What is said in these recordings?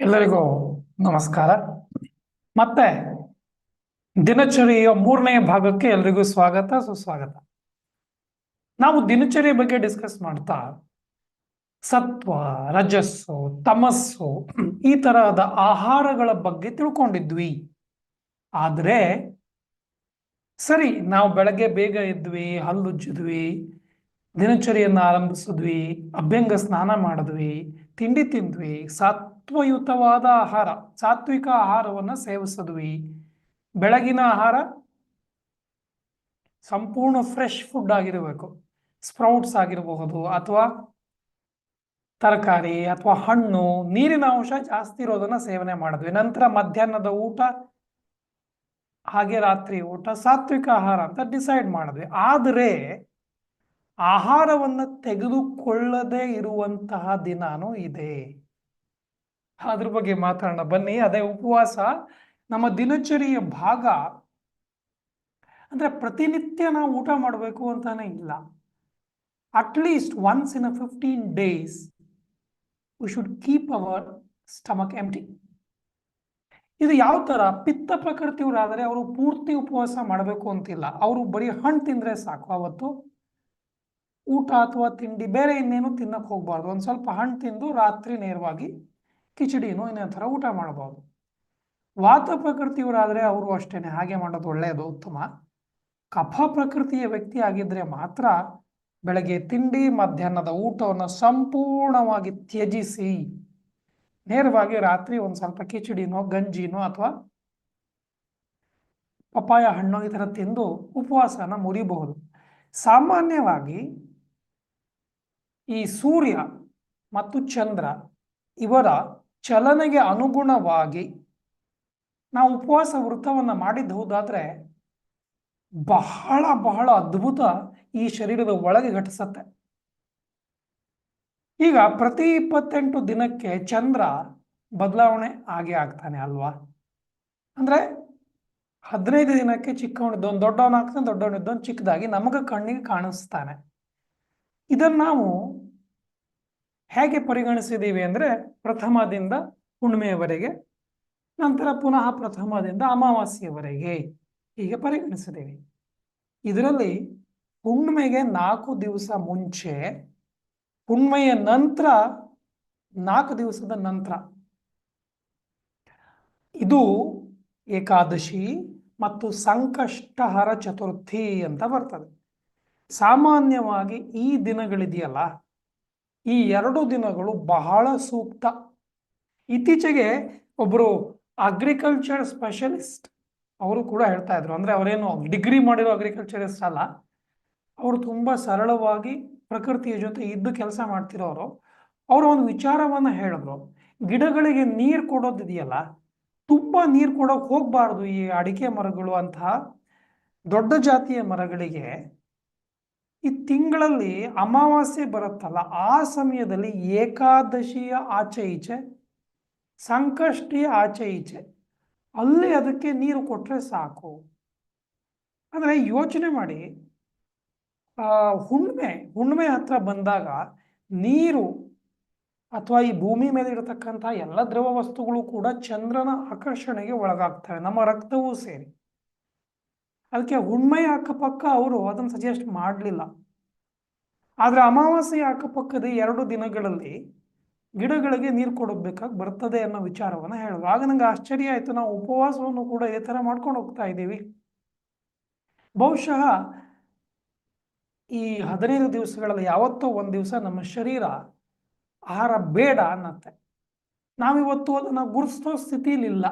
ಎಲ್ಲರಿಗೂ ನಮಸ್ಕಾರ. ಮತ್ತೆ ದಿನಚರಿಯ ಮೂರನೇ ಭಾಗಕ್ಕೆ ಎಲ್ರಿಗೂ ಸ್ವಾಗತ, ಸುಸ್ವಾಗತ. ನಾವು ದಿನಚರಿಯ ಬಗ್ಗೆ ಡಿಸ್ಕಸ್ ಮಾಡ್ತಾ, ಸತ್ವ, ರಜಸ್ಸು, ತಮಸ್ಸು, ಈ ತರಹದ ಆಹಾರಗಳ ಬಗ್ಗೆ ತಿಳ್ಕೊಂಡಿದ್ವಿ. ಆದರೆ ಸರಿ, ನಾವು ಬೆಳಗ್ಗೆ ಬೇಗ ಎದ್ವಿ ಹಲ್ಲುಜ್ಜಿದ್ವಿ ದಿನಚರಿಯನ್ನು ಆರಂಭಿಸಿದ್ವಿ, ಅಭ್ಯಂಗ ಸ್ನಾನ ಮಾಡಿದ್ವಿ, ತಿಂಡಿ ತಿಂದ್ವಿ, ಸಾತ್ವಯುತವಾದ ಆಹಾರ, ಸಾತ್ವಿಕ ಆಹಾರವನ್ನು ಸೇವಿಸಿದ್ವಿ. ಬೆಳಗಿನ ಆಹಾರ ಸಂಪೂರ್ಣ ಫ್ರೆಶ್ ಫುಡ್ ಆಗಿರಬೇಕು. ಸ್ಪ್ರೌಟ್ಸ್ ಆಗಿರಬಹುದು ಅಥವಾ ತರಕಾರಿ ಅಥವಾ ಹಣ್ಣು, ನೀರಿನ ಅಂಶ ಜಾಸ್ತಿ ಇರೋದನ್ನ ಸೇವನೆ ಮಾಡಿದ್ವಿ. ನಂತರ ಮಧ್ಯಾಹ್ನದ ಊಟ, ಹಾಗೆ ರಾತ್ರಿ ಊಟ, ಸಾತ್ವಿಕ ಆಹಾರ ಅಂತ ಡಿಸೈಡ್ ಮಾಡಿದ್ವಿ. ಆದರೆ ಆಹಾರವನ್ನು ತೆಗೆದುಕೊಳ್ಳದೆ ಇರುವಂತಹ ದಿನಾನೂ ಇದೆ. ಅದ್ರ ಬಗ್ಗೆ ಮಾತಾಡೋಣ. ಬನ್ನಿ, ಅದೇ ಉಪವಾಸ ನಮ್ಮ ದಿನಚರಿಯ ಭಾಗ. ಅಂದ್ರೆ ಪ್ರತಿನಿತ್ಯ ನಾವು ಊಟ ಮಾಡಬೇಕು ಅಂತಾನೆ ಇಲ್ಲ. At least once in a fifteen days we should keep our stomach empty ಇದು ಯಾವ ತರ? ಪಿತ್ತ ಪ್ರಕೃತಿಯವರಾದರೆ ಅವರು ಪೂರ್ತಿ ಉಪವಾಸ ಮಾಡಬೇಕು ಅಂತಿಲ್ಲ. ಅವರು ಬರೀ ಹಣ್ಣು ತಿಂದ್ರೆ ಸಾಕು. ಅವತ್ತು ಊಟ ಅಥವಾ ತಿಂಡಿ, ಬೇರೆ ಇನ್ನೇನು ತಿನ್ನಕ್ಕೆ ಹೋಗಬಾರ್ದು. ಒಂದು ಸ್ವಲ್ಪ ಹಣ್ಣು ತಿಂದು ರಾತ್ರಿ ನೇರವಾಗಿ ಕಿಚಡಿನೋ ಇನ್ನೊಂದು ಥರ ಊಟ ಮಾಡಬಹುದು ವಾತ ಪ್ರಕೃತಿಯವರಾದರೆ ಅವರು ಅಷ್ಟೇನೆ. ಹಾಗೆ ಮಾಡೋದು ಒಳ್ಳೆಯದು ಉತ್ತಮ. ಕಫ ಪ್ರಕೃತಿಯ ವ್ಯಕ್ತಿ ಆಗಿದ್ದರೆ ಮಾತ್ರ ಬೆಳಗ್ಗೆ ತಿಂಡಿ, ಮಧ್ಯಾಹ್ನದ ಊಟವನ್ನು ಸಂಪೂರ್ಣವಾಗಿ ತ್ಯಜಿಸಿ, ನೇರವಾಗಿ ರಾತ್ರಿ ಒಂದು ಸ್ವಲ್ಪ ಕಿಚಡಿನೋ, ಗಂಜಿನೋ ಅಥವಾ ಪಪ್ಪಾಯ ಹಣ್ಣು ಈ ಥರ ತಿಂದು ಉಪವಾಸನ ಮುರಿಬಹುದು. ಸಾಮಾನ್ಯವಾಗಿ ಈ ಸೂರ್ಯ ಮತ್ತು ಚಂದ್ರ ಇವರ ಚಲನೆಗೆ ಅನುಗುಣವಾಗಿ ನಾವು ಉಪವಾಸ ವೃತ್ತವನ್ನು ಮಾಡಿದ್ದುದಾದರೆ ಬಹಳ ಬಹಳ ಅದ್ಭುತ ಈ ಶರೀರದ ಒಳಗೆ ಘಟಿಸತ್ತೆ. ಈಗ ಪ್ರತಿ ಇಪ್ಪತ್ತೆಂಟು ದಿನಕ್ಕೆ ಚಂದ್ರ ಬದಲಾವಣೆ ಆಗೇ ಆಗ್ತಾನೆ ಅಲ್ವಾ? ಅಂದ್ರೆ ಹದಿನೈದು ದಿನಕ್ಕೆ ಚಿಕ್ಕವನಿದ್ದೊಂದು ದೊಡ್ಡವನಾಗ್ತಾನೆ ದೊಡ್ಡವನಿದ್ದೊಂದು ಚಿಕ್ಕದಾಗಿ ನಮಗೆ ಕಣ್ಣಿಗೆ ಕಾಣಿಸ್ತಾನೆ. ಇದನ್ನು ನಾವು ಹೇಗೆ ಪರಿಗಣಿಸಿದ್ದೀವಿ ಅಂದರೆ ಪ್ರಥಮದಿಂದ ಹುಣ್ಣಿಮೆಯವರೆಗೆ ನಂತರ ಪುನಃ ಪ್ರಥಮದಿಂದ ಅಮಾವಾಸ್ಯವರೆಗೆ ಹೀಗೆ ಪರಿಗಣಿಸಿದ್ದೀವಿ ಇದರಲ್ಲಿ ಹುಣ್ಣಿಮೆಗೆ ನಾಲ್ಕು ದಿವಸ ಮುಂಚೆ ಹುಣ್ಮೆಯ ನಂತರ, ನಾಲ್ಕು ದಿವಸದ ನಂತರ ಇದು ಏಕಾದಶಿ ಮತ್ತು ಸಂಕಷ್ಟಹರ ಚತುರ್ಥಿ ಅಂತ ಬರ್ತದೆ. ಸಾಮಾನ್ಯವಾಗಿ ಈ ದಿನಗಳಿದೆಯಲ್ಲ, ಈ ಎರಡು ದಿನಗಳು ಬಹಳ ಸೂಕ್ತ. ಇತ್ತೀಚೆಗೆ ಒಬ್ಬರು ಅಗ್ರಿಕಲ್ಚರ್ ಸ್ಪೆಷಲಿಸ್ಟ್ ಅವರು ಕೂಡ ಹೇಳ್ತಾ ಇದ್ರು. ಅಂದ್ರೆ ಅವರೇನು ಡಿಗ್ರಿ ಮಾಡಿರೋ ಅಗ್ರಿಕಲ್ಚರಿಸ್ಟ್ ಅಲ್ಲ. ಅವರು ತುಂಬಾ ಸರಳವಾಗಿ ಪ್ರಕೃತಿಯ ಜೊತೆ ಇದ್ದು ಕೆಲಸ ಮಾಡ್ತಿರೋರು. ಅವರು ಒಂದು ವಿಚಾರವನ್ನ ಹೇಳಿದ್ರು. ಗಿಡಗಳಿಗೆ ನೀರು ಕೊಡೋದಿದೆಯಲ್ಲ ತುಂಬಾ ನೀರು ಕೊಡೋಕೆ ಹೋಗಬಾರ್ದು ಈ ಅಡಿಕೆ ಮರಗಳು ಅಂತಹ ದೊಡ್ಡ ಜಾತಿಯ ಮರಗಳಿಗೆ. ಈ ತಿಂಗಳಲ್ಲಿ ಅಮಾವಾಸ್ಯೆ ಬರುತ್ತಲ್ಲ, ಆ ಸಮಯದಲ್ಲಿ ಏಕಾದಶಿಯ ಆಚೆ ಈಚೆ, ಸಂಕಷ್ಟಿಯ ಆಚೆ ಈಚೆ, ಅಲ್ಲಿ ಅದಕ್ಕೆ ನೀರು ಕೊಟ್ಟರೆ ಸಾಕು. ಅಂದರೆ ಯೋಚನೆ ಮಾಡಿ ಹುಣ್ಮೆ ಹುಣ್ಮೆ ಹತ್ರ ಬಂದಾಗ ನೀರು ಅಥವಾ ಈ ಭೂಮಿ ಮೇಲೆ ಇರತಕ್ಕಂಥ ಎಲ್ಲ ದ್ರವ ವಸ್ತುಗಳು ಕೂಡ ಚಂದ್ರನ ಆಕರ್ಷಣೆಗೆ ಒಳಗಾಗ್ತವೆ, ನಮ್ಮ ರಕ್ತವೂ ಸೇರಿ. ಅದಕ್ಕೆ ಹುಣ್ಮೆಯ ಅಕ್ಕಪಕ್ಕ ಅವರು ಅದನ್ನು ಸಜೆಸ್ಟ್ ಮಾಡಲಿಲ್ಲ. ಆದರೆ ಅಮಾವಾಸ್ಯೆಯ ಅಕ್ಕಪಕ್ಕದ ಎರಡು ದಿನಗಳಲ್ಲಿ ಗಿಡಗಳಿಗೆ ನೀರು ಕೊಡಬೇಕಾಗಿ ಬರ್ತದೆ ಅನ್ನೋ ವಿಚಾರವನ್ನು ಹೇಳಿದ್ರು. ಆಗ ನಂಗೆ ಆಶ್ಚರ್ಯ ಆಯಿತು. ನಾವು ಉಪವಾಸವನ್ನು ಕೂಡ ಇದೇ ಥರ ಮಾಡ್ಕೊಂಡು ಹೋಗ್ತಾ ಇದ್ದೀವಿ. ಬಹುಶಃ ಈ ಹದಿನೈದು ದಿವಸಗಳಲ್ಲಿ ಯಾವತ್ತೋ ಒಂದು ದಿವಸ ನಮ್ಮ ಶರೀರ ಆಹಾರ ಬೇಡ ಅನ್ನತ್ತೆ. ನಾವಿವತ್ತು ಅದನ್ನು ಗುರುತಿಸೋ ಸ್ಥಿತಿಲಿಲ್ಲ.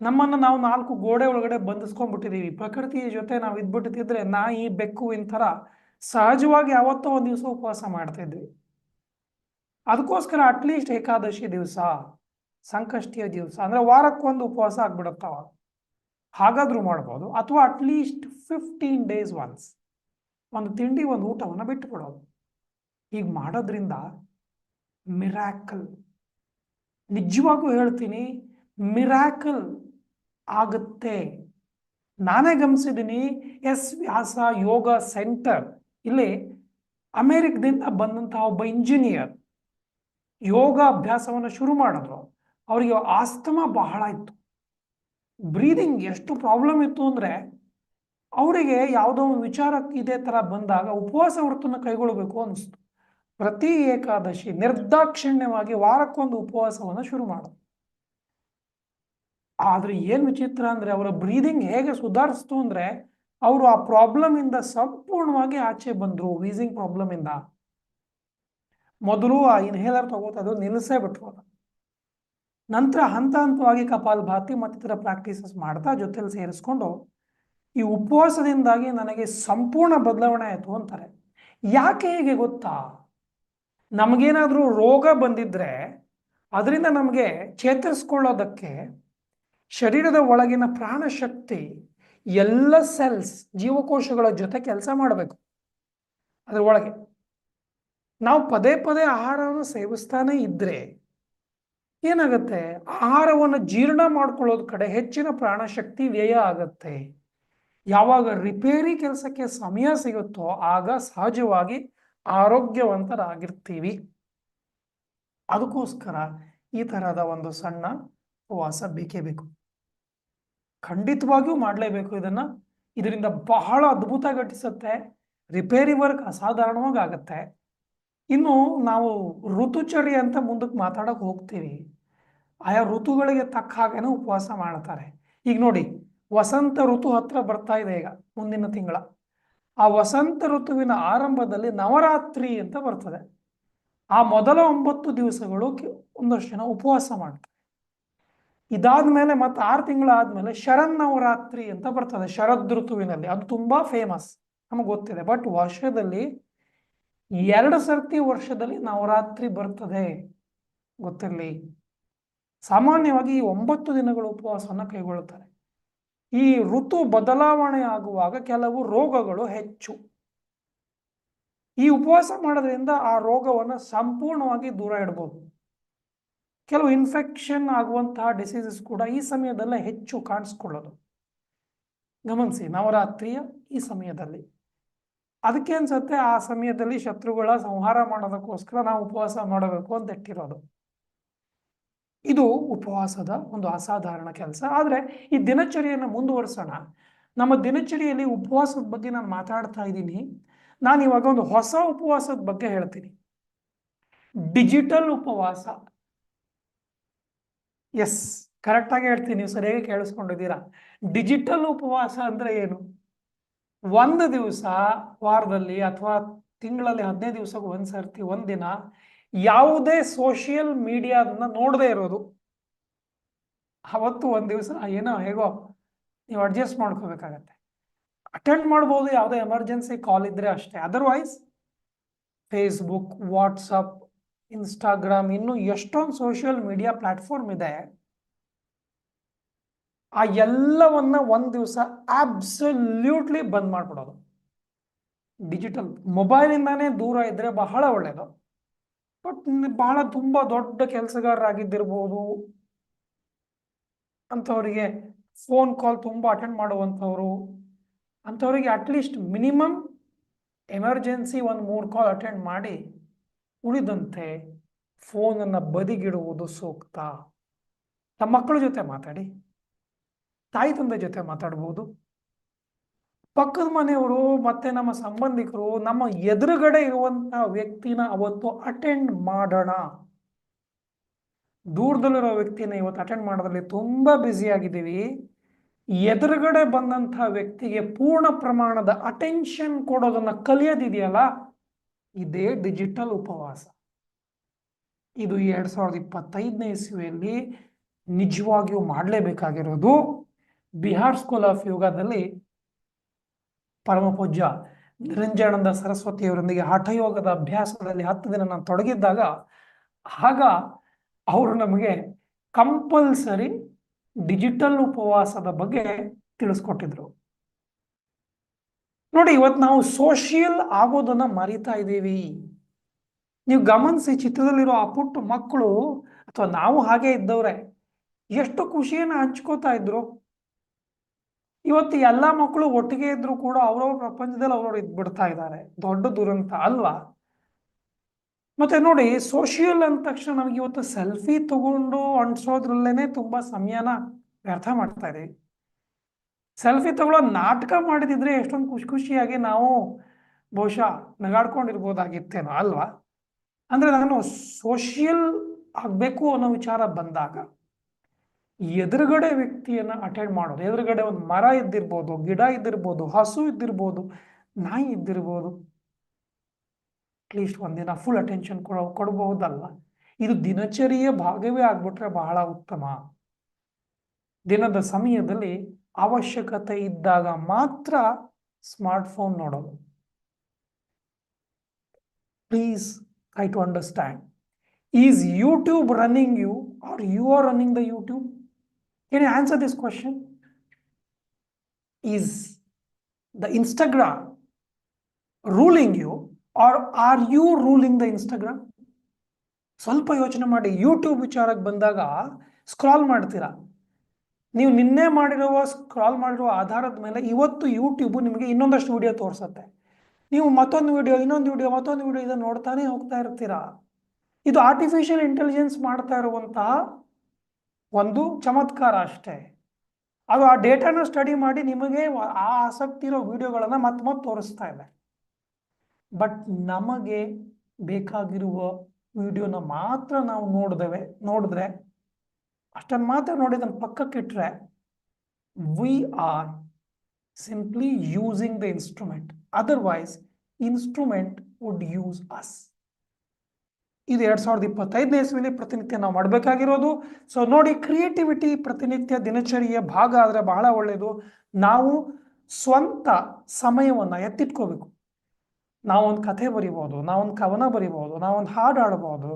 ನಮ್ಮನ್ನು ನಾವು ನಾಲ್ಕು ಗೋಡೆ ಒಳಗಡೆ ಬಂಧಿಸ್ಕೊಂಡ್ಬಿಟ್ಟಿದ್ದೀವಿ ಪ್ರಕೃತಿಯ ಜೊತೆ ನಾವು ಇದ್ಬಿಟ್ಟಿದ್ರೆ ನಾಯಿ ಬೆಕ್ಕು ಇಂಥರ ಸಹಜವಾಗಿ ಯಾವತ್ತೋ ಒಂದು ದಿವಸ ಉಪವಾಸ ಮಾಡ್ತಾ ಇದ್ವಿ. ಅದಕ್ಕೋಸ್ಕರ ಅಟ್ಲೀಸ್ಟ್ ಏಕಾದಶಿ ದಿವಸ, ಸಂಕಷ್ಟಿಯ ದಿವಸ, ಅಂದ್ರೆ ವಾರಕ್ಕೊಂದು ಉಪವಾಸ ಆಗ್ಬಿಡುತ್ತವ ಹಾಗಾದ್ರೂ ಮಾಡ್ಬೋದು, ಅಥವಾ ಅಟ್ಲೀಸ್ಟ್ ಫಿಫ್ಟೀನ್ ಡೇಸ್ ಒನ್ಸ್ ಒಂದು ತಿಂಡಿ, ಒಂದು ಊಟವನ್ನು ಬಿಟ್ಟು ಬಿಡೋದು ಹೀಗೆ ಮಾಡೋದ್ರಿಂದ ಮಿರಾಕಲ್ ನಿಜವಾಗೂ ಹೇಳ್ತೀನಿ ಮಿರಾಕಲ್ ಆಗುತ್ತೆ. ನಾನೇ ಗಮನಿಸಿದ್ದೀನಿ ಎಸ್ ವ್ಯಾಸ ಯೋಗ ಸೆಂಟರ್. ಇಲ್ಲಿ ಅಮೇರಿಕದಿಂದ ಬಂದಂತಹ ಒಬ್ಬ ಇಂಜಿನಿಯರ್ ಯೋಗ ಅಭ್ಯಾಸವನ್ನು ಶುರು ಮಾಡಿದ್ರು. ಅವರಿಗೆ ಆಸ್ತಮಾ ಬಹಳ ಇತ್ತು. ಬ್ರೀದಿಂಗ್ ಎಷ್ಟು ಪ್ರಾಬ್ಲಮ್ ಇತ್ತು ಅಂದರೆ ಅವರಿಗೆ ಯಾವುದೋ ಒಂದು ವಿಚಾರಕ್ಕೆ ಇದೇ ಥರ ಬಂದಾಗ ಉಪವಾಸ ವೃತ್ತನ ಕೈಗೊಳ್ಳಬೇಕು ಅನಿಸ್ತು. ಪ್ರತಿ ಏಕಾದಶಿ ನಿರ್ದಾಕ್ಷಿಣ್ಯವಾಗಿ ವಾರಕ್ಕೊಂದು ಉಪವಾಸವನ್ನು ಶುರು ಮಾಡಿದ್ರು. ಆದ್ರೆ ಏನು ವಿಚಿತ್ರ ಅಂದ್ರೆ ಅವರ ಬ್ರೀದಿಂಗ್ ಹೇಗೆ ಸುಧಾರಿಸ್ತು ಅಂದ್ರೆ ಅವರು ಆ ಪ್ರಾಬ್ಲಮ್ ಇಂದ ಸಂಪೂರ್ಣವಾಗಿ ಆಚೆ ಬಂದ್ರು ವೀಸಿಂಗ್ ಪ್ರಾಬ್ಲಮ್ ಇಂದ. ಮೊದಲು ಆ ಇನ್ಹೇಲರ್ ತಗೋತಾ ಅದು ನಿಲ್ಲಿಸೇ ಬಿಟ್ರು ನಂತರ ಹಂತ ಹಂತವಾಗಿ ಕಪಾಲ್ ಭಾತಿ ಮತ್ತಿತರ ಪ್ರಾಕ್ಟೀಸಸ್ ಮಾಡ್ತಾ ಜೊತೆಲಿ ಸೇರಿಸ್ಕೊಂಡು ಈ ಉಪವಾಸದಿಂದಾಗಿ ನನಗೆ ಸಂಪೂರ್ಣ ಬದಲಾವಣೆ ಆಯಿತು ಅಂತಾರೆ. ಯಾಕೆ ಹೇಗೆ ಗೊತ್ತಾ? ನಮಗೇನಾದರೂ ರೋಗ ಬಂದಿದ್ರೆ ಅದರಿಂದ ನಮಗೆ ಚೇತರಿಸ್ಕೊಳ್ಳೋದಕ್ಕೆ ಶರೀರದ ಒಳಗಿನ ಪ್ರಾಣಶಕ್ತಿ ಎಲ್ಲ ಸೆಲ್ಸ್ ಜೀವಕೋಶಗಳ ಜೊತೆ ಕೆಲಸ ಮಾಡಬೇಕು. ಅದರ ಒಳಗೆ. ನಾವು ಪದೇ ಪದೇ ಆಹಾರವನ್ನು ಸೇವಿಸ್ತಾನೆ ಇದ್ರೆ ಏನಾಗುತ್ತೆ? ಆಹಾರವನ್ನು ಜೀರ್ಣ ಮಾಡ್ಕೊಳ್ಳೋದ್ ಕಡೆ ಹೆಚ್ಚಿನ ಪ್ರಾಣಶಕ್ತಿ ವ್ಯಯ ಆಗತ್ತೆ. ಯಾವಾಗ ರಿಪೇರಿ ಕೆಲಸಕ್ಕೆ ಸಮಯ ಸಿಗುತ್ತೋ ಆಗ ಸಹಜವಾಗಿ ಆರೋಗ್ಯವಂತರಾಗಿರ್ತೀವಿ. ಅದಕ್ಕೋಸ್ಕರ ಈ ತರಹದ ಒಂದು ಸಣ್ಣ ಉಪವಾಸ ಬೇಕೇ ಬೇಕು. ಖಂಡಿತವಾಗಿಯೂ ಮಾಡಲೇಬೇಕು ಇದನ್ನು. ಇದರಿಂದ ಬಹಳ ಅದ್ಭುತ ಘಟಿಸುತ್ತೆ. ರಿಪೇರಿ ವರ್ಕ್ ಅಸಾಧಾರಣವಾಗಿ ಆಗುತ್ತೆ. ಇನ್ನು ನಾವು ಋತುಚರ್ಯ ಅಂತ ಮುಂದಕ್ಕೆ ಮಾತಾಡೋಕೆ ಹೋಗ್ತೀವಿ. ಆಯಾ ಋತುಗಳಿಗೆ ತಕ್ಕ ಹಾಗೇನೆ ಉಪವಾಸ ಮಾಡ್ತಾರೆ. ಈಗ ನೋಡಿ, ವಸಂತ ಋತು ಹತ್ರ ಬರ್ತಾ ಇದೆ ಈಗ, ಮುಂದಿನ ತಿಂಗಳ. ಆ ವಸಂತ ಋತುವಿನ ಆರಂಭದಲ್ಲಿ ನವರಾತ್ರಿ ಅಂತ ಬರ್ತದೆ. ಆ ಮೊದಲ ಒಂಬತ್ತು ದಿವಸಗಳು ಒಂದಷ್ಟು ಜನ ಉಪವಾಸ ಮಾಡ್ತಾರೆ. ಇದಾದ್ಮೇಲೆ ಮತ್ತೆ ಆರು ತಿಂಗಳಾದ್ಮೇಲೆ ಶರನ್ನವರಾತ್ರಿ ಅಂತ ಬರ್ತದೆ, ಶರದ್ ಋತುವಿನಲ್ಲಿ. ಅದು ತುಂಬಾ ಫೇಮಸ್ ನಮಗೆ ಗೊತ್ತಿದೆ. ಬಟ್ ವರ್ಷದಲ್ಲಿ ಎರಡು ಸರ್ತಿ ವರ್ಷದಲ್ಲಿ ನವರಾತ್ರಿ ಬರ್ತದೆ, ಗೊತ್ತಿರಲಿ? ಸಾಮಾನ್ಯವಾಗಿ ಈ ಒಂಬತ್ತು ದಿನಗಳ ಉಪವಾಸವನ್ನು ಕೈಗೊಳ್ಳುತ್ತಾರೆ ಈ ಋತು ಬದಲಾವಣೆ ಆಗುವಾಗ ಕೆಲವು ರೋಗಗಳು ಹೆಚ್ಚು. ಈ ಉಪವಾಸ ಮಾಡೋದ್ರಿಂದ ಆ ರೋಗವನ್ನು ಸಂಪೂರ್ಣವಾಗಿ ದೂರ ಇಡ್ಬೋದು. ಕೆಲವು ಇನ್ಫೆಕ್ಷನ್ ಆಗುವಂತಹ ಡಿಸೀಸಸ್ ಕೂಡ ಈ ಸಮಯದಲ್ಲೇ ಹೆಚ್ಚು ಕಾಣಿಸ್ಕೊಳ್ಳೋದು. ಗಮನಿಸಿ, ನವರಾತ್ರಿಯ ಈ ಸಮಯದಲ್ಲಿ. ಅದಕ್ಕೆ ಅನ್ಸುತ್ತೆ, ಆ ಸಮಯದಲ್ಲಿ ಶತ್ರುಗಳ ಸಂಹಾರ ಮಾಡೋದಕ್ಕೋಸ್ಕರ ನಾವು ಉಪವಾಸ ಮಾಡಬೇಕು ಅಂತ ಇಟ್ಟಿರೋದು. ಇದು ಉಪವಾಸದ ಒಂದು ಅಸಾಧಾರಣ ಕೆಲಸ. ಆದರೆ ಈ ದಿನಚರಿಯನ್ನು ಮುಂದುವರಿಸೋಣ. ನಮ್ಮ ದಿನಚರಿಯಲ್ಲಿ ಉಪವಾಸದ ಬಗ್ಗೆ ನಾನು ಮಾತಾಡ್ತಾ ಇದ್ದೀನಿ. ನಾನು ಇವಾಗ ಒಂದು ಹೊಸ ಉಪವಾಸದ ಬಗ್ಗೆ ಹೇಳ್ತೀನಿ. ಡಿಜಿಟಲ್ ಉಪವಾಸ. ಎಸ್ ಕರೆಕ್ಟಾಗಿ ಹೇಳ್ತೀನಿ, ನೀವು ಸರಿಯಾಗಿ ಕೇಳಿಸ್ಕೊಂಡಿದ್ದೀರಾ. ಡಿಜಿಟಲ್ ಉಪವಾಸ ಅಂದ್ರೆ ಏನು? ಒಂದು ದಿವಸ ವಾರದಲ್ಲಿ ಅಥವಾ ತಿಂಗಳಲ್ಲಿ ಹದಿನೈದು ದಿವಸಕ್ಕೆ ಒಂದು ಸರ್ತಿ ಒಂದಿನ ಯಾವುದೇ ಸೋಷಿಯಲ್ ಮೀಡಿಯಾದನ್ನ ನೋಡದೇ ಇರೋದು. ಅವತ್ತು ಒಂದು ದಿವಸ ಏನೋ ಹೇಗೋ ನೀವು ಅಡ್ಜಸ್ಟ್ ಮಾಡ್ಕೋಬೇಕಾಗತ್ತೆ. ಅಟೆಂಡ್ ಮಾಡ್ಬೋದು, ಯಾವುದೇ ಎಮರ್ಜೆನ್ಸಿ ಕಾಲ್ ಇದ್ರೆ ಅಷ್ಟೇ. ಅದರ್ವೈಸ್ ಫೇಸ್ಬುಕ್ ವಾಟ್ಸಪ್ ಇನ್ಸ್ಟಾಗ್ರಾಮ್ ಇನ್ನು ಎಷ್ಟೊಂದು ಸೋಷಿಯಲ್ ಮೀಡಿಯಾ ಪ್ಲಾಟ್ಫಾರ್ಮ್ ಇದೆ. ಆ ಎಲ್ಲವನ್ನ ಒಂದು ದಿವಸ ಆಬ್ಸಲ್ಯೂಟ್ಲಿ ಬಂದ್ ಮಾಡ್ಬಿಡೋದು. ಡಿಜಿಟಲ್ ಮೊಬೈಲಿಂದಾನೇ ದೂರ ಇದ್ರೆ ಬಹಳ ಒಳ್ಳೆಯದು ಬಟ್ ಬಹಳ ತುಂಬಾ ದೊಡ್ಡ ಕೆಲಸಗಾರರಾಗಿದ್ದಿರ್ಬೋದು. ಅಂಥವರಿಗೆ ಫೋನ್ ಕಾಲ್ ತುಂಬ ಅಟೆಂಡ್ ಮಾಡುವಂಥವ್ರು. ಅಂಥವರಿಗೆ ಅಟ್ಲೀಸ್ಟ್ ಮಿನಿಮಮ್ ಎಮರ್ಜೆನ್ಸಿ ಒಂದು ಮೂರು ಕಾಲ್ ಅಟೆಂಡ್ ಮಾಡಿ. ಉಳಿದಂತೆ ಫೋನನ್ನು ಬದಿಗಿಡುವುದು ಸೂಕ್ತ. ತಮ್ಮ ಮಕ್ಕಳ ಜೊತೆ ಮಾತಾಡಿ. ತಾಯಿ ತಂದೆ ಜೊತೆ ಮಾತಾಡ್ಬೋದು. ಪಕ್ಕದ ಮನೆಯವರು ಮತ್ತೆ ನಮ್ಮ ಸಂಬಂಧಿಕರು ನಮ್ಮ ಎದುರುಗಡೆ ಇರುವಂತಹ ವ್ಯಕ್ತಿನ ಅವತ್ತು ಅಟೆಂಡ್ ಮಾಡೋಣ. ದೂರದಲ್ಲಿರೋ ವ್ಯಕ್ತಿನ ಇವತ್ತು ಅಟೆಂಡ್ ಮಾಡೋದ್ರಲ್ಲಿ ತುಂಬಾ ಬ್ಯುಸಿ ಆಗಿದ್ದೀವಿ. ಎದುರುಗಡೆ ಬಂದಂತಹ ವ್ಯಕ್ತಿಗೆ ಪೂರ್ಣ ಪ್ರಮಾಣದ ಅಟೆನ್ಷನ್ ಕೊಡೋದನ್ನ ಕಲಿಯೋದಿದೆಯಲ್ಲ ಇದೇ ಡಿಜಿಟಲ್ ಉಪವಾಸ. ಇದು ಎರಡ್ ಸಾವಿರದ ಇಪ್ಪತ್ತೈದನೇ ಇಸ್ವಿಯಲ್ಲಿ ನಿಜವಾಗಿಯೂ ಮಾಡಲೇಬೇಕಾಗಿರೋದು. ಬಿಹಾರ್ ಸ್ಕೂಲ್ ಆಫ್ ಯೋಗದಲ್ಲಿ ಪರಮ ಪೂಜ್ಯ ನಿರಂಜನಾನಂದ ಸರಸ್ವತಿಯವರೊಂದಿಗೆ ಹಠಯೋಗದ ಅಭ್ಯಾಸದಲ್ಲಿ ಹತ್ತು ದಿನ ನಾನು ತೊಡಗಿದ್ದಾಗ, ಆಗ ಅವರು ನಮಗೆ ಕಂಪಲ್ಸರಿ ಡಿಜಿಟಲ್ ಉಪವಾಸದ ಬಗ್ಗೆ ತಿಳಿಸ್ಕೊಟ್ಟಿದ್ರು. ನೋಡಿ ಇವತ್ತು ನಾವು ಸೋಷಿಯಲ್ ಆಗೋದನ್ನ ಮರಿತಾ ಇದ್ದೀವಿ. ನೀವು ಗಮನಿಸಿ, ಚಿತ್ರದಲ್ಲಿರೋ ಆ ಪುಟ್ಟ ಮಕ್ಕಳು, ಅಥವಾ ನಾವು ಹಾಗೆ ಇದ್ದವ್ರೆ, ಎಷ್ಟು ಖುಷಿಯನ್ನ ಹಂಚ್ಕೋತಾ ಇದ್ರು? ಇವತ್ತು ಎಲ್ಲ ಮಕ್ಕಳು ಒಟ್ಟಿಗೆ ಇದ್ರು ಕೂಡ ಅವ್ರವ್ರ ಪ್ರಪಂಚದಲ್ಲಿ ಅವ್ರವ್ರು ಇದ್ಬಿಡ್ತಾ ಇದ್ದಾರೆ. ದೊಡ್ಡ ದುರಂತ ಅಲ್ವಾ? ಮತ್ತೆ ನೋಡಿ, ಸೋಷಿಯಲ್ ಅಂದ ತಕ್ಷಣ ನಮಗೆ ಇವತ್ತು ಸೆಲ್ಫಿ ತಗೊಂಡು ಅಂಟಿಸೋದ್ರಲ್ಲೇನೆ ತುಂಬಾ ಸಮಯನ ವ್ಯರ್ಥ ಮಾಡ್ತಾ ಇದೀವಿ ಸೆಲ್ಫಿ ತಗೊಳ್ಳೋ ನಾಟಕ ಮಾಡಿದಿದ್ರೆ ಎಷ್ಟೊಂದು ಖುಷಿ ಖುಷಿಯಾಗಿ ನಾವು ಬಹುಶಃ ನಗಾಡ್ಕೊಂಡಿರ್ಬೋದಾಗಿತ್ತೇನೋ ಅಲ್ವಾ? ಅಂದರೆ ನಾನು ಸೋಷಿಯಲ್ ಆಗಬೇಕು ಅನ್ನೋ ವಿಚಾರ ಬಂದಾಗ ಎದುರುಗಡೆ ವ್ಯಕ್ತಿಯನ್ನು ಅಟೆಂಡ್ ಮಾಡೋದು, ಎದುರುಗಡೆ ಒಂದು ಮರ ಇದ್ದಿರ್ಬೋದು, ಗಿಡ ಇದ್ದಿರ್ಬೋದು, ಹಸು ಇದ್ದಿರ್ಬೋದು, ನಾಯಿ ಇದ್ದಿರ್ಬೋದು ಅಟ್ಲೀಸ್ಟ್ ಒಂದಿನ ಫುಲ್ ಅಟೆನ್ಷನ್ ಕೊಡ ಕೊಡಬಹುದಲ್ಲ ಇದು ದಿನಚರಿಯ ಭಾಗವೇ ಆಗ್ಬಿಟ್ರೆ ಬಹಳ ಉತ್ತಮ. ದಿನದ ಸಮಯದಲ್ಲಿ ಅವಶ್ಯಕತೆ ಇದ್ದಾಗ ಮಾತ್ರ ಸ್ಮಾರ್ಟ್ಫೋನ್ ನೋಡೋದು. Please I to understand is YouTube running you are you are running the YouTube you answer this question is the Instagram ruling you are are you ruling the Instagram ಸ್ವಲ್ಪ ಯೋಚನೆ ಮಾಡಿ ಯೂಟ್ಯೂಬ್ ವಿಚಾರಕ್ಕೆ ಬಂದಾಗ scroll ಮಾಡ್ತೀರಾ? ನೀವು ನಿನ್ನೆ ಮಾಡಿರುವ scroll ಮಾಡಿರುವ ಆಧಾರದ ಮೇಲೆ ಇವತ್ತು ಯೂಟ್ಯೂಬು ನಿಮಗೆ ಇನ್ನೊಂದಷ್ಟು ವಿಡಿಯೋ ತೋರಿಸುತ್ತೆ. ನೀವು ಮತ್ತೊಂದು ವಿಡಿಯೋ ಇನ್ನೊಂದು ವಿಡಿಯೋ ಮತ್ತೊಂದು ವಿಡಿಯೋ ಇದನ್ನು ನೋಡ್ತಾನೆ ಹೋಗ್ತಾ ಇರ್ತೀರಾ? ಇದು ಆರ್ಟಿಫಿಷಿಯಲ್ ಇಂಟೆಲಿಜೆನ್ಸ್ ಮಾಡ್ತಾ ಇರುವಂತಹ ಒಂದು ಚಮತ್ಕಾರ ಅಷ್ಟೇ. ಅದು ಆ ಡೇಟಾನ ಸ್ಟಡಿ ಮಾಡಿ ನಿಮಗೆ ಆ ಆಸಕ್ತಿ ಇರೋ ವಿಡಿಯೋಗಳನ್ನು ಮತ್ತೆ ಮತ್ತೆ ತೋರಿಸ್ತಾ ಇದೆ. ಬಟ್ ನಮಗೆ ಬೇಕಾಗಿರುವ ವಿಡಿಯೋನ ಮಾತ್ರ ನಾವು ನೋಡಿದೇವೆ, ನೋಡಿದ್ರೆ ಅಷ್ಟನ್ನು ಮಾತ್ರ ನೋಡಿ ಅದನ್ನು ಪಕ್ಕಕ್ಕಿಟ್ರೆ we are simply using the instrument otherwise instrument would use us ಇದು ಎರಡ್ ಸಾವಿರದ ಇಪ್ಪತ್ತೈದನೇ ಇಸ್ವಿಲಿ ಪ್ರತಿನಿತ್ಯ ನಾವು ಮಾಡಬೇಕಾಗಿರೋದು. ಸೊ ನೋಡಿ ಕ್ರಿಯೇಟಿವಿಟಿ ಪ್ರತಿನಿತ್ಯ ದಿನಚರಿಯ ಭಾಗ ಆದರೆ ಬಹಳ ಒಳ್ಳೆಯದು ನಾವು ಸ್ವಂತ ಸಮಯವನ್ನು ಎತ್ತಿಟ್ಕೋಬೇಕು. ನಾವೊಂದು ಕಥೆ ಬರಿಬೋದು, ನಾವೊಂದು ಕವನ ಬರಿಬೋದು, ನಾವೊಂದು ಹಾಡು ಹಾಡ್ಬೋದು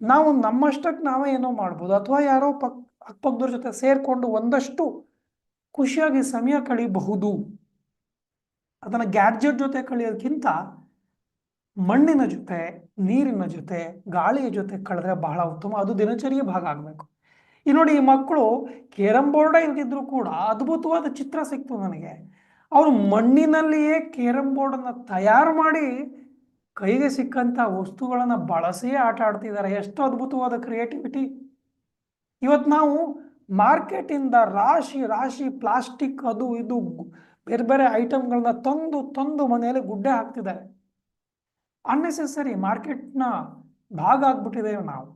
ನಾವು ನಮ್ಮಷ್ಟಕ್ಕೆ ನಾವೇ ಏನೋ ಮಾಡ್ಬೋದು. ಅಥವಾ ಯಾರೋ ಪಕ್, ಅಕ್ಕಪಕ್ಕದವ್ರ ಜೊತೆ ಸೇರಿಕೊಂಡು ಒಂದಷ್ಟು ಖುಷಿಯಾಗಿ ಸಮಯ ಕಳೀಬಹುದು. ಅದನ್ನು ಗ್ಯಾಡ್ಜೆಟ್ ಜೊತೆ ಕಳೆಯೋದಕ್ಕಿಂತ ಮಣ್ಣಿನ ಜೊತೆ, ನೀರಿನ ಜೊತೆ, ಗಾಳಿಯ ಜೊತೆ ಕಳೆದ್ರೆ ಬಹಳ ಉತ್ತಮ. ಅದು ದಿನಚರಿಯ ಭಾಗ ಆಗಬೇಕು. ಈ ನೋಡಿ ಈ ಮಕ್ಕಳು ಕೇರಂ ಬೋರ್ಡೇ ಇಲ್ದಿದ್ರು ಕೂಡ ಅದ್ಭುತವಾದ ಚಿತ್ರ ಸಿಕ್ತು ನನಗೆ. ಅವರು ಮಣ್ಣಿನಲ್ಲಿಯೇ ಕೇರಂ ಬೋರ್ಡನ್ನು ತಯಾರು ಮಾಡಿ ಕೈಗೆ ಸಿಕ್ಕಂಥ ವಸ್ತುಗಳನ್ನು ಬಳಸಿಯೇ ಆಟ ಆಡ್ತಿದ್ದಾರೆ. ಎಷ್ಟು ಅದ್ಭುತವಾದ ಕ್ರಿಯೇಟಿವಿಟಿ ಇವತ್ತು ನಾವು ಮಾರ್ಕೆಟಿಂದ ರಾಶಿ ರಾಶಿ ಪ್ಲಾಸ್ಟಿಕ್ ಅದು ಇದು ಬೇರೆ ಬೇರೆ ಐಟಮ್ಗಳನ್ನ ತಂದು ತಂದು ಮನೆಯಲ್ಲಿ ಗುಡ್ಡೆ ಹಾಕ್ತಿದ್ದಾರೆ. ಅನ್ನೆಸೆಸರಿ ಮಾರ್ಕೆಟ್ನ ಭಾಗ ಆಗ್ಬಿಟ್ಟಿದ್ದೇವೆ ನಾವು.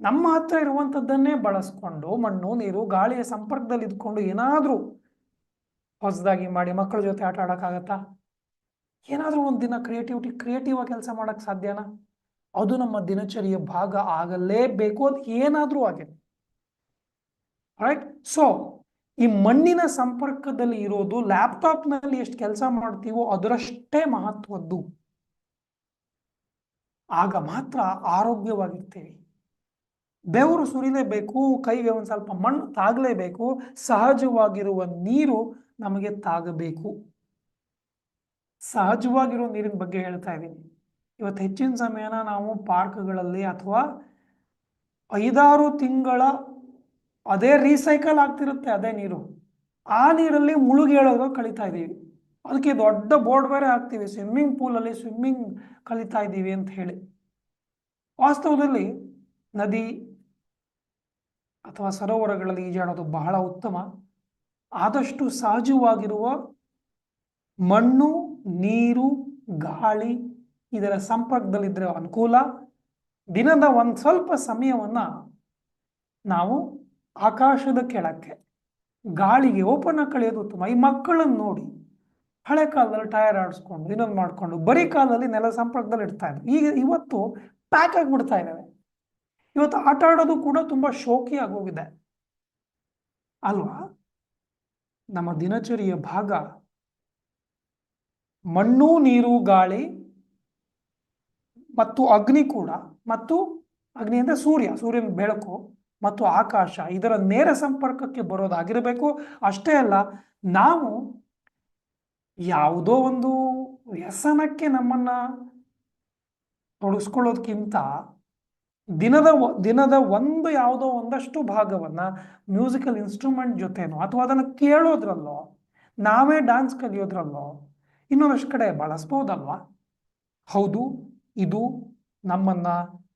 ನಮ್ಮ ಹತ್ರ ಇರುವಂಥದ್ದನ್ನೇ ಬಳಸ್ಕೊಂಡು ಮಣ್ಣು, ನೀರು, ಗಾಳಿಯ ಸಂಪರ್ಕದಲ್ಲಿ ಇದ್ಕೊಂಡು ಏನಾದರೂ ಹೊಸದಾಗಿ ಮಾಡಿ ಮಕ್ಕಳ ಜೊತೆ ಆಟ ಆಡೋಕ್ಕಾಗತ್ತಾ? ಏನಾದರೂ ಒಂದು ದಿನ ಕ್ರಿಯೇಟಿವಿಟಿ ಕ್ರಿಯೇಟಿವ್ ಆಗಿ ಕೆಲಸ ಮಾಡೋಕೆ ಸಾಧ್ಯನಾ? ಅದು ನಮ್ಮ ದಿನಚರಿಯ ಭಾಗ ಆಗಲೇಬೇಕು, ಅದು ಏನಾದರೂ ಆಗಿದೆ ರೈಟ್ ಸೊ ಈ ಮಣ್ಣಿನ ಸಂಪರ್ಕದಲ್ಲಿ ಇರೋದು ಲ್ಯಾಪ್ಟಾಪ್ನಲ್ಲಿ ಎಷ್ಟು ಕೆಲಸ ಮಾಡ್ತೀವೋ ಅದರಷ್ಟೇ ಮಹತ್ವದ್ದು. ಆಗ ಮಾತ್ರ ಆರೋಗ್ಯವಾಗಿರ್ತೀವಿ. ಬೆವರು ಸುರಿಲೇಬೇಕು ಕೈಗೆ ಒಂದು ಸ್ವಲ್ಪ ಮಣ್ಣು ತಾಗಲೇಬೇಕು ಸಹಜವಾಗಿರುವ ನೀರು ನಮಗೆ ತಾಗಬೇಕು. ಸಹಜವಾಗಿರೋ ನೀರಿನ ಬಗ್ಗೆ ಹೇಳ್ತಾ ಇದ್ದೀನಿ. ಇವತ್ತು ಹೆಚ್ಚಿನ ಸಮಯನ ನಾವು ಪಾರ್ಕ್ಗಳಲ್ಲಿ ಅಥವಾ ಐದಾರು ತಿಂಗಳ ಅದೇ ರೀಸೈಕಲ್ ಆಗ್ತಿರುತ್ತೆ ಅದೇ ನೀರು. ಆ ನೀರಲ್ಲಿ ಮುಳುಗೇಳೋದು ಕಲಿತಾ ಇದ್ದೀವಿ. ಅದಕ್ಕೆ ದೊಡ್ಡ ಬೋರ್ಡ್ ಬೇರೆ ಹಾಕ್ತೀವಿ. ಸ್ವಿಮ್ಮಿಂಗ್ ಪೂಲಲ್ಲಿ ಸ್ವಿಮ್ಮಿಂಗ್ ಕಲಿತಾ ಇದ್ದೀವಿ ಅಂತ ಹೇಳಿ. ವಾಸ್ತವದಲ್ಲಿ ನದಿ ಅಥವಾ ಸರೋವರಗಳಲ್ಲಿ ಈಜಾಡೋದು ಬಹಳ ಉತ್ತಮ. ಆದಷ್ಟು ಸಹಜವಾಗಿರುವ ಮಣ್ಣು, ನೀರು, ಗಾಳಿ ಇದರ ಸಂಪರ್ಕದಲ್ಲಿದ್ದರೆ ಅನುಕೂಲ. ದಿನದ ಒಂದು ಸ್ವಲ್ಪ ಸಮಯವನ್ನು ನಾವು ಆಕಾಶದ ಕೆಳಕ್ಕೆ, ಗಾಳಿಗೆ ಓಪನ್ ಆಗಿ ಕಳೆಯೋದು ಉತ್ತಮ. ಈ ಮಕ್ಕಳನ್ನು ನೋಡಿ, ಹಳೆ ಕಾಲದಲ್ಲಿ ಟೈರ್ ಆಡಿಸ್ಕೊಂಡು, ಇನ್ನೊಂದು ಮಾಡಿಕೊಂಡು, ಬರೀ ಕಾಲದಲ್ಲಿ ನೆಲ ಸಂಪರ್ಕದಲ್ಲಿ ಇಡ್ತಾ ಇದ್ರು. ಈಗ ಇವತ್ತು ಪ್ಯಾಕ್ ಆಗಿಬಿಡ್ತಾ ಇದ್ದಾವೆ. ಇವತ್ತು ಆಟ ಆಡೋದು ಕೂಡ ತುಂಬ ಶೋಕಿ ಆಗೋಗಿದೆ. ಅಲ್ವಾ? ನಮ್ಮ ದಿನಚರಿಯ ಭಾಗ ಮಣ್ಣು, ನೀರು, ಗಾಳಿ ಮತ್ತು ಅಗ್ನಿ ಕೂಡ. ಮತ್ತು ಅಗ್ನಿ ಅಂದರೆ ಸೂರ್ಯ, ಸೂರ್ಯನ ಬೆಳಕು ಮತ್ತು ಆಕಾಶ. ಇದರ ನೇರ ಸಂಪರ್ಕಕ್ಕೆ ಬರೋದಾಗಿರಬೇಕು. ಅಷ್ಟೇ ಅಲ್ಲ, ನಾವು ಯಾವುದೋ ಒಂದು ವ್ಯಸನಕ್ಕೆ ನಮ್ಮನ್ನ ತೊಡಗಿಸ್ಕೊಳ್ಳೋದಕ್ಕಿಂತ ದಿನದ ದಿನದ ಒಂದು ಯಾವುದೋ ಒಂದಷ್ಟು ಭಾಗವನ್ನ ಮ್ಯೂಸಿಕಲ್ ಇನ್ಸ್ಟ್ರೂಮೆಂಟ್ ಜೊತೆನೋ, ಅಥವಾ ಅದನ್ನು ಕೇಳೋದ್ರಲ್ಲೋ, ನಾವೇ ಡ್ಯಾನ್ಸ್ ಕಲಿಯೋದ್ರಲ್ಲೋ ಇನ್ನೊಂದಷ್ಟು ಕಡೆ ಬಳಸ್ಬೋದಲ್ವಾ? ಹೌದು, ಇದು ನಮ್ಮನ್ನ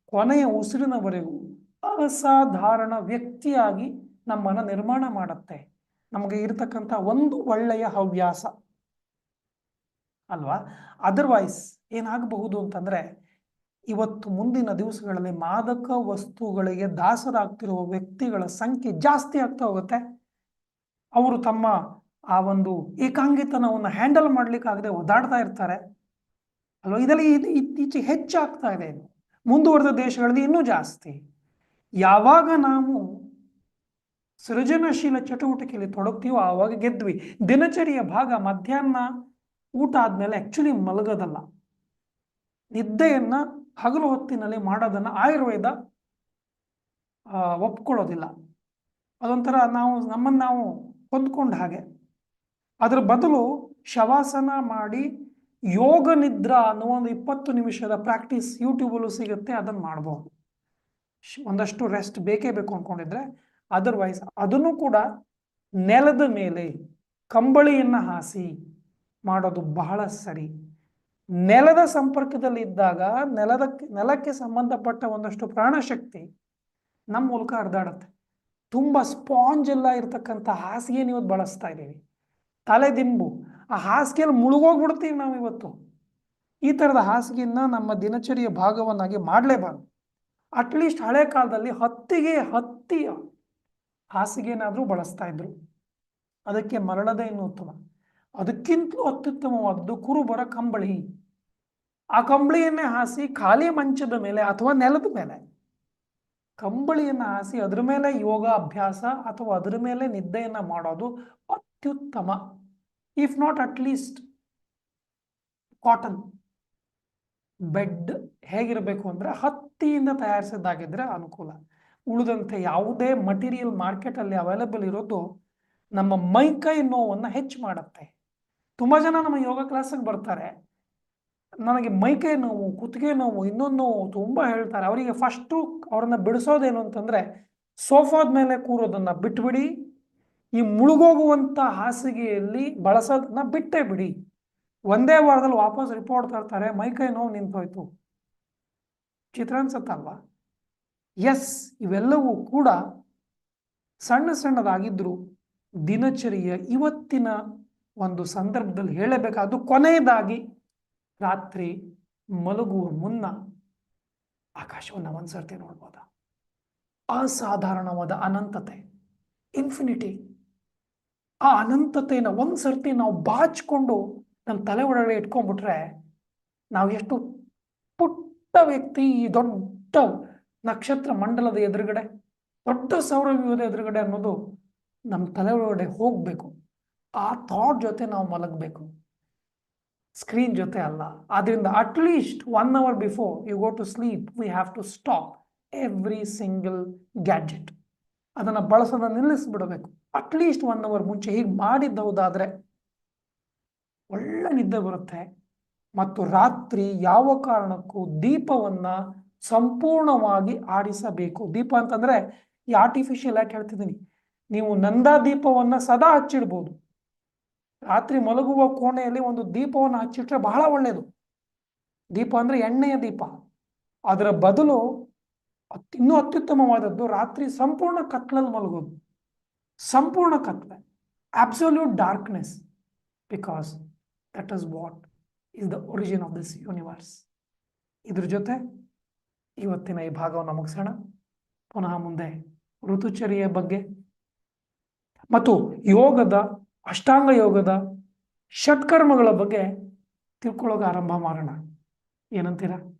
ಕೊನೆಯ ಉಸಿರಿನವರೆಗೂ ಅಸಾಧಾರಣ ವ್ಯಕ್ತಿಯಾಗಿ ನಮ್ಮನ್ನ ನಿರ್ಮಾಣ ಮಾಡುತ್ತೆ. ನಮಗೆ ಇರತಕ್ಕಂಥ ಒಂದು ಒಳ್ಳೆಯ ಹವ್ಯಾಸ. ಅಲ್ವಾ? ಅದರ್ವೈಸ್ ಏನಾಗಬಹುದು ಅಂತಂದ್ರೆ, ಇವತ್ತು ಮುಂದಿನ ದಿವಸಗಳಲ್ಲಿ ಮಾದಕ ವಸ್ತುಗಳಿಗೆ ದಾಸರಾಗ್ತಿರುವ ವ್ಯಕ್ತಿಗಳ ಸಂಖ್ಯೆ ಜಾಸ್ತಿ ಆಗ್ತಾ ಹೋಗುತ್ತೆ. ಅವರು ತಮ್ಮ ಆ ಒಂದು ಏಕಾಂಗಿತನವನ್ನು ಹ್ಯಾಂಡಲ್ ಮಾಡ್ಲಿಕ್ಕಾಗದೆ ಒದ್ದಾಡ್ತಾ ಇರ್ತಾರೆ. ಅಲ್ವಾ? ಇದರಲ್ಲಿ ಇದು ಇತ್ತೀಚೆಗೆ ಹೆಚ್ಚಾಗ್ತಾ ಇದೆ. ಮುಂದುವರೆದ ದೇಶಗಳಲ್ಲಿ ಇನ್ನೂ ಜಾಸ್ತಿ. ಯಾವಾಗ ನಾವು ಸೃಜನಶೀಲ ಚಟುವಟಿಕೆಯಲ್ಲಿ ತೊಡಗ್ತೀವೋ ಆವಾಗ ಗೆದ್ವಿ. ದಿನಚರಿಯ ಭಾಗ ಮಧ್ಯಾಹ್ನ ಊಟ ಆದ್ಮೇಲೆ ಆ್ಯಕ್ಚುಲಿ ಮಲಗೋದಲ್ಲ. ನಿದ್ದೆಯನ್ನ ಹಗಲು ಹೊತ್ತಿನಲ್ಲಿ ಮಾಡೋದನ್ನ ಆಯುರ್ವೇದ ಒಪ್ಕೊಳ್ಳೋದಿಲ್ಲ. ಅದೊಂಥರ ನಾವು ನಮ್ಮನ್ನು ನಾವು ಹೊಂದ್ಕೊಂಡ ಹಾಗೆ. ಅದರ ಬದಲು ಶವಾಸನ ಮಾಡಿ ಯೋಗ ನಿದ್ರಾ ಅನ್ನೋ ಒಂದು ಇಪ್ಪತ್ತು ನಿಮಿಷದ ಪ್ರಾಕ್ಟೀಸ್ ಯೂಟ್ಯೂಬಲ್ಲೂ ಸಿಗುತ್ತೆ, ಅದನ್ನು ಮಾಡ್ಬೋದು. ಒಂದಷ್ಟು ರೆಸ್ಟ್ ಬೇಕೇ ಬೇಕು ಅಂದ್ಕೊಂಡಿದ್ರೆ ಅದರ್ವೈಸ್ ಅದನ್ನು ಕೂಡ ನೆಲದ ಮೇಲೆ ಕಂಬಳಿಯನ್ನ ಹಾಸಿ ಮಾಡೋದು ಬಹಳ ಸರಿ. ನೆಲದ ಸಂಪರ್ಕದಲ್ಲಿ ಇದ್ದಾಗ ನೆಲದ ನೆಲಕ್ಕೆ ಸಂಬಂಧಪಟ್ಟ ಒಂದಷ್ಟು ಪ್ರಾಣಶಕ್ತಿ ನಮ್ಮ ಮೂಲಕ ಹರಿದಾಡುತ್ತೆ. ತುಂಬ ಸ್ಪಾಂಜ್ ಎಲ್ಲ ಇರ್ತಕ್ಕಂಥ ಹಾಸಿಗೆ ನೀವು ಬಳಸ್ತಾ ಇದ್ದೀವಿ. ತಲೆ ದಿಂಬು. ಆ ಹಾಸಿಗೆಯಲ್ಲಿ ಮುಳುಗೋಗ್ಬಿಡ್ತೀವಿ ನಾವು ಇವತ್ತು. ಈ ಥರದ ಹಾಸಿಗೆಯನ್ನು ನಮ್ಮ ದಿನಚರಿಯ ಭಾಗವನ್ನಾಗಿ ಮಾಡಲೇಬಾರ್ದು. ಅಟ್ಲೀಸ್ಟ್ ಹಳೆ ಕಾಲದಲ್ಲಿ ಹತ್ತಿಗೆ ಹತ್ತಿಯ ಹಾಸಿಗೆನಾದರೂ ಬಳಸ್ತಾ ಇದ್ರು. ಅದಕ್ಕೆ ಮರಳದೆ ಇನ್ನು ಉತ್ತಮ. ಅದಕ್ಕಿಂತಲೂ ಅತ್ಯುತ್ತಮವಾದದ್ದು ಕುರುಬರ ಕಂಬಳಿ. ಆ ಕಂಬಳಿಯನ್ನೇ ಹಾಸಿ ಖಾಲಿ ಮಂಚದ ಮೇಲೆ ಅಥವಾ ನೆಲದ ಮೇಲೆ. ಕಂಬಳಿಯನ್ನ ಹಾಸಿ ಅದ್ರ ಮೇಲೆ ಯೋಗ, ಅಭ್ಯಾಸ ಅಥವಾ ಅದರ ಮೇಲೆ ನಿದ್ದೆಯನ್ನ ಮಾಡೋದು ಅತ್ಯುತ್ತಮ if not at least cotton bed ಹೇಗಿರಬೇಕು ಅಂದರೆ ಹತ್ತಿಯಿಂದ ತಯಾರಿಸಿದ್ದಾಗಿದ್ರೆ ಅನುಕೂಲ. ಉಳಿದಂತೆ ಯಾವುದೇ ಮಟೀರಿಯಲ್ ಮಾರ್ಕೆಟಲ್ಲಿ ಅವೈಲೇಬಲ್ ಇರೋದು ನಮ್ಮ ಮೈಕೈ ನೋವನ್ನು ಹೆಚ್ಚು ಮಾಡುತ್ತೆ. ತುಂಬ ಜನ ನಮ್ಮ ಯೋಗ ಕ್ಲಾಸಿಗೆ ಬರ್ತಾರೆ. ನನಗೆ ಮೈಕೈ ನೋವು, ಕುತ್ತಿಗೆ ನೋವು, ಇನ್ನೊಂದು ನೋವು ತುಂಬ ಹೇಳ್ತಾರೆ. ಅವರಿಗೆ ಫಸ್ಟು ಅವ್ರನ್ನ ಬಿಡಿಸೋದೇನು ಅಂತಂದರೆ ಸೋಫಾದ ಮೇಲೆ ಕೂರೋದನ್ನು ಬಿಟ್ಬಿಡಿ. ಈ ಮುಳುಗೋಗುವಂಥ ಹಾಸಿಗೆಯಲ್ಲಿ ಬಳಸೋದನ್ನ ಬಿಟ್ಟೇ ಬಿಡಿ. ಒಂದೇ ವಾರದಲ್ಲಿ ವಾಪಸ್ ರಿಪೋರ್ಟ್ ತರ್ತಾರೆ ಮೈಕೈ ನೋವು ನಿಂತೋಯ್ತು. ಚಿತ್ರ ಅನ್ಸತ್ತಲ್ವಾ? ಎಸ್ ಇವೆಲ್ಲವೂ ಕೂಡ ಸಣ್ಣ ಸಣ್ಣದಾಗಿದ್ರು ದಿನಚರಿಯ ಇವತ್ತಿನ ಒಂದು ಸಂದರ್ಭದಲ್ಲಿ ಹೇಳಬೇಕಾದ್ದು ಕೊನೆಯದಾಗಿ ರಾತ್ರಿ ಮಲಗುವ ಮುನ್ನ ಆಕಾಶವನ್ನು ಒಂದ್ಸರ್ತಿ ನೋಡ್ಬೋದ? ಅಸಾಧಾರಣವಾದ ಅನಂತತೆ ಇನ್ಫಿನಿಟಿ ಆ ಅನಂತತೆಯನ್ನು ಒಂದು ಸರ್ತಿ ನಾವು ಬಾಚಿಕೊಂಡು ನಮ್ಮ ತಲೆ ಒಳಗಡೆ ಇಟ್ಕೊಂಡ್ಬಿಟ್ರೆ ನಾವು ಎಷ್ಟು ಪುಟ್ಟ ವ್ಯಕ್ತಿ, ಈ ದೊಡ್ಡ ನಕ್ಷತ್ರ ಮಂಡಲದ ಎದುರುಗಡೆ, ದೊಡ್ಡ ಸೌರವ್ಯೂಹದ ಎದುರುಗಡೆ ಅನ್ನೋದು ನಮ್ಮ ತಲೆ ಒಳಗಡೆ ಹೋಗಬೇಕು. ಆ ಥಾಟ್ ಜೊತೆ ನಾವು ಮಲಗಬೇಕು. ಸ್ಕ್ರೀನ್ ಜೊತೆ ಅಲ್ಲ. ಆದ್ರಿಂದ at least one hour before you go to sleep we have to stop every single gadget ಅದನ್ನು ಬಳಸೋದನ್ನು ನಿಲ್ಲಿಸ್ಬಿಡಬೇಕು. ಅಟ್ಲೀಸ್ಟ್ ಒನ್ ಅವರ್ ಮುಂಚೆ ಹೀಗೆ ಮಾಡಿದ್ದವುದಾದ್ರೆ ಒಳ್ಳೆ ನಿದ್ದೆ ಬರುತ್ತೆ. ಮತ್ತು ರಾತ್ರಿ ಯಾವ ಕಾರಣಕ್ಕೂ ದೀಪವನ್ನ ಸಂಪೂರ್ಣವಾಗಿ ಆರಿಸಬೇಕು. ದೀಪ ಅಂತಂದ್ರೆ ಈ ಆರ್ಟಿಫಿಷಿಯಲ್ ಆಗಿ ಹೇಳ್ತಿದ್ದೀನಿ. ನೀವು ನಂದಾ ದೀಪವನ್ನ ಸದಾ ಹಚ್ಚಿಡ್ಬೋದು. ರಾತ್ರಿ ಮಲಗುವ ಕೋಣೆಯಲ್ಲಿ ಒಂದು ದೀಪವನ್ನು ಹಚ್ಚಿಟ್ರೆ ಬಹಳ ಒಳ್ಳೆಯದು ದೀಪ ಅಂದ್ರೆ ಎಣ್ಣೆಯ ದೀಪ. ಅದರ ಬದಲು ಇನ್ನೂ ಅತ್ಯುತ್ತಮವಾದದ್ದು ರಾತ್ರಿ ಸಂಪೂರ್ಣ ಕತ್ಲಲ್ಲಿ ಮಲಗೋದು. ಸಂಪೂರ್ಣ ಕತ್ವೆ absolute darkness because that is what is the origin of this universe ಇದ್ರ ಜೊತೆ ಇವತ್ತಿನ ಈ ಭಾಗವನ್ನು ಮುಗಿಸೋಣ. ಪುನಃ ಮುಂದೆ ಋತುಚರಿಯ ಬಗ್ಗೆ. ಮತ್ತು ಯೋಗದ, ಅಷ್ಟಾಂಗ ಯೋಗದ ಷಟ್ಕರ್ಮಗಳ ಬಗ್ಗೆ ತಿಳ್ಕೊಳ್ಳೋಕೆ ಆರಂಭ ಮಾಡೋಣ. ಏನಂತೀರಾ?